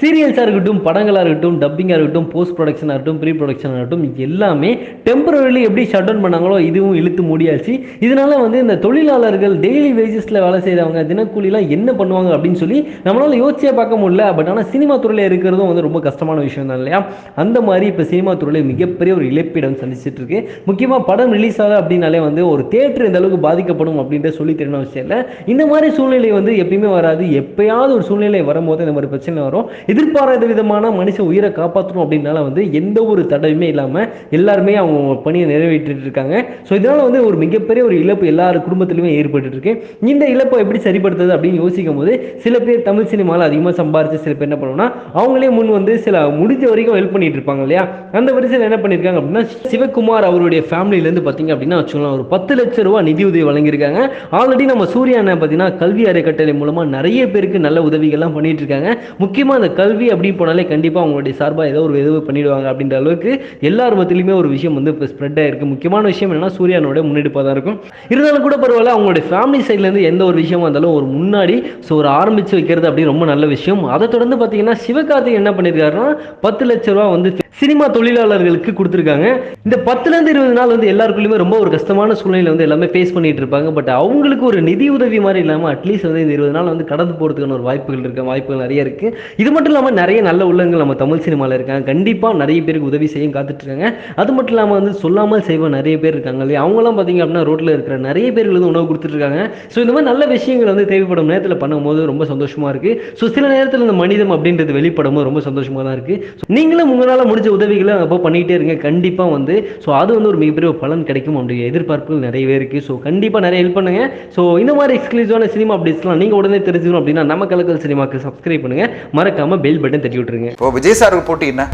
சீரியல்ஸாக இருக்கட்டும் படங்களாக இருக்கட்டும் டப்பிங்காக இருக்கட்டும் போஸ்ட் ப்ரொடக்ஷனாக இருக்கட்டும் ப்ரீ ப்ரொடக்ஷனாக இருக்கட்டும் எல்லாமே டெம்பரரிலி எப்படி ஷட் டவுன் பண்ணாங்களோ இதுவும் இழுத்து முடியாச்சு. இதனால் வந்து இந்த தொழிலாளர்கள் டெய்லி வேஜஸில் வேலை செய்கிறவங்க தினக்கூலிலாம் என்ன பண்ணுவாங்க அப்படின்னு சொல்லி நம்மளால் யோசிச்சே பார்க்க முடியல. பட் ஆனால் சினிமா துறையில் இருக்கிறதும் வந்து ரொம்ப கஷ்டமான விஷயம் தான் இல்லையா? அந்த மாதிரி இப்போ சினிமா துறையில் மிகப்பெரிய ஒரு இழப்பீடம் சந்திச்சுட்டு இருக்கு. முக்கியமாக படம் ரிலீஸ் ஆகலை அப்படின்னாலே வந்து ஒரு தேட்டர் இந்த அளவுக்கு பாதிக்கப்படும் அப்படின்ற சொல்லி தெரியணும் விஷயம் இல்லை. இந்த மாதிரி சூழ்நிலை வந்து எப்பயுமே வராது. எப்பயாவது ஒரு சூழ்நிலை வரும்போது இந்த மாதிரி பிரச்சனை வரும். எதிர்பாராத விதமான மனுஷ உயிரை காப்பாற்றணும் அப்படின்னால வந்து எந்த ஒரு தடையுமே இல்லாமல் எல்லாருமே அவங்க பணியை நிறைவேற்றிட்டு இருக்காங்க. ஸோ இதனால வந்து ஒரு மிகப்பெரிய ஒரு இழப்பு எல்லார் குடும்பத்திலுமே ஏற்பட்டு இருக்கு இந்த இழப்பை எப்படி சரிப்படுத்துறது அப்படின்னு யோசிக்கும் போது சில பேர் தமிழ் சினிமாவில் அதிகமாக சம்பாரிச்சு சில பேர் என்ன பண்ணுவோம்னா அவங்களே முன் வந்து சில முடிஞ்ச வரைக்கும் ஹெல்ப் பண்ணிட்டு இருப்பாங்க இல்லையா? அந்த வரிசையில் என்ன பண்ணியிருக்காங்க அப்படின்னா சிவகுமார் அவருடைய ஃபேமிலியிலேருந்து பார்த்தீங்க அப்படின்னா வச்சுக்கலாம் ஒரு பத்து லட்ச ரூபா நிதி உதவி வழங்கியிருக்காங்க. ஆல்ரெடி நம்ம சூர்யா அண்ணன் பார்த்தீங்கன்னா கல்வி அறக்கட்டளை மூலமாக நிறைய பேருக்கு நல்ல உதவிகள்லாம் பண்ணிட்டு இருக்காங்க. முக்கியமாக அந்த கல்வி அப்படின்னு போனாலே கண்டிப்பாக அவங்களுடைய சார்பாக ஏதோ ஒரு எதுவும் பண்ணிடுவாங்க அப்படின்ற அளவுக்கு எல்லா மத்தியிலுமே ஒரு விஷயம் வந்து இப்போ ஸ்ப்ரெட் ஆயிருக்கு. முக்கியமான விஷயம் என்னன்னா சூர்யானோட முன்னெடுப்பாக தான் இருக்கும். இருந்தாலும் கூட பரவாயில்ல அவங்களுடைய ஃபேமிலி சைட்லேருந்து எந்த ஒரு விஷயமா இருந்தாலும் ஒரு முன்னாடி ஸோ ஒரு ஆரம்பிச்சு வைக்கிறது அப்படி ரொம்ப நல்ல விஷயம். அதை தொடர்ந்து பார்த்தீங்கன்னா சிவகார்த்திக் என்ன பண்ணியிருக்காருன்னா பத்து லட்ச ரூபா வந்து சினிமா தொழிலாளர்களுக்கு கொடுத்துருக்காங்க. இந்த பத்துலேருந்து இருபது நாள் வந்து எல்லாருக்குள்ளயுமே ரொம்ப ஒரு கஷ்டமான சூழ்நிலை வந்து எல்லாமே ஃபேஸ் பண்ணிட்டு இருப்பாங்க. பட் அவங்களுக்கு ஒரு நிதி உதவி மாதிரி இல்லாமல் அட்லீஸ்ட் வந்து இந்த இருபது நாள் வந்து கடந்து போகிறதுக்கான ஒரு வாய்ப்புகள் இருக்க வாய்ப்புகள் நிறைய இருக்கு. இது மட்டும் இல்லாமல் நிறைய நல்ல உள்ளங்கள் நம்ம தமிழ் சினிமாவில் இருக்காங்க. கண்டிப்பாக நிறைய பேருக்கு உதவி செய்ய காத்துட்டு இருக்காங்க அது மட்டும் இல்லாமல் வந்து சொல்லாமல் செய்வ நிறைய பேர் இருக்காங்க இல்லையா? அவங்களாம் பார்த்தீங்க அப்படின்னா ரோட்டில் இருக்கிற நிறைய பேருக்கு வந்து உணவு கொடுத்துட்ருக்காங்க. ஸோ இந்த மாதிரி நல்ல விஷயங்கள் வந்து தேவைப்படும் நேரத்தில் பண்ணும்போது ரொம்ப சந்தோஷமா இருக்கு. ஸோ சில நேரத்தில் இந்த மனிதம் அப்படின்றது வெளிப்படும் போது ரொம்ப சந்தோஷமா தான் இருக்குது ஸோ நீங்களும் உங்களால் முடிஞ்ச உதவிகளை அப்போ பண்ணிகிட்டே இருங்க. கண்டிப்பாக வந்து ஸோ அது வந்து ஒரு மிகப்பெரிய பலன் கிடைக்கும். அப்படிங்கிற எதிர்பார்ப்புகள் நிறையவே இருக்குது ஸோ கண்டிப்பாக நிறைய ஹெல்ப் பண்ணுங்க. ஸோ இந்த மாதிரி எக்ஸ்க்ளூசிவான சினிமா அப்டேட்ஸ்லாம் நீங்கள் உடனே தெரிஞ்சுக்கணும் அப்படின்னா நம்ம கலக்கல் சினிமாக்கு சப்ஸ்கிரைப் பண்ணுங்க. மறக்காம மறக்காம பெல் பட்டன் தட்டி விட்டுருங்க. இப்போ விஜய் சாருக்கு போட்டி என்ன?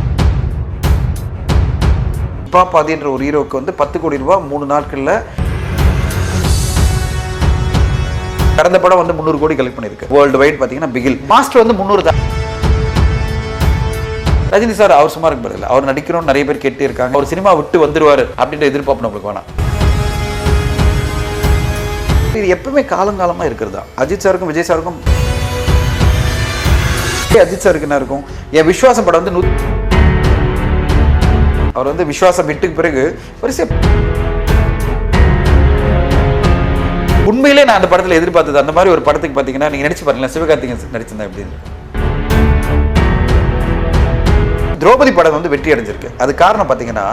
அப்பா பாதின்ற ஒரு ஹீரோக்கு வந்து பத்து கோடி ரூபா மூணு நாட்களில் கடந்த படம் வந்து முந்நூறு கோடி கலெக்ட் பண்ணியிருக்கு. வேர்ல்டு வைட் பார்த்தீங்கன்னா பிகில். மாஸ்டர் வந்து முந்நூறு தான். ரஜினி சார் அவர் சும்மா இருக்க பதில் அவர் நடிக்கணும்னு நிறைய பேர் கேட்டே இருக்காங்க. அவர் சினிமா விட்டு வந்துருவார் அப்படின்ற எதிர்பார்ப்பு நம்மளுக்கு வேணாம். இது எப்பவுமே காலங்காலமாக இருக்கிறது தான். அஜித் சாருக்கும் விஜய் சாருக்கும் அஜித் சாருக்கு என்ன இருக்கும். என் விஸ்வாசம் படம் வந்து நூ- அவர் வந்து விஸ்வாசம் விட்டுக்கு பிறகு வரிசை உண்மையிலே நான் அந்த படத்துல எதிர்பார்த்தது அந்த மாதிரி ஒரு படத்துக்கு பார்த்தீங்கன்னா நீங்க நடிச்சு பாருங்களேன் சிவகார்த்திகேயன் நடிச்சிருந்தா எப்படி திரௌபதி படம் வந்து வெற்றி அடைஞ்சிருக்கு. அது காரணம் பார்த்தீங்கன்னா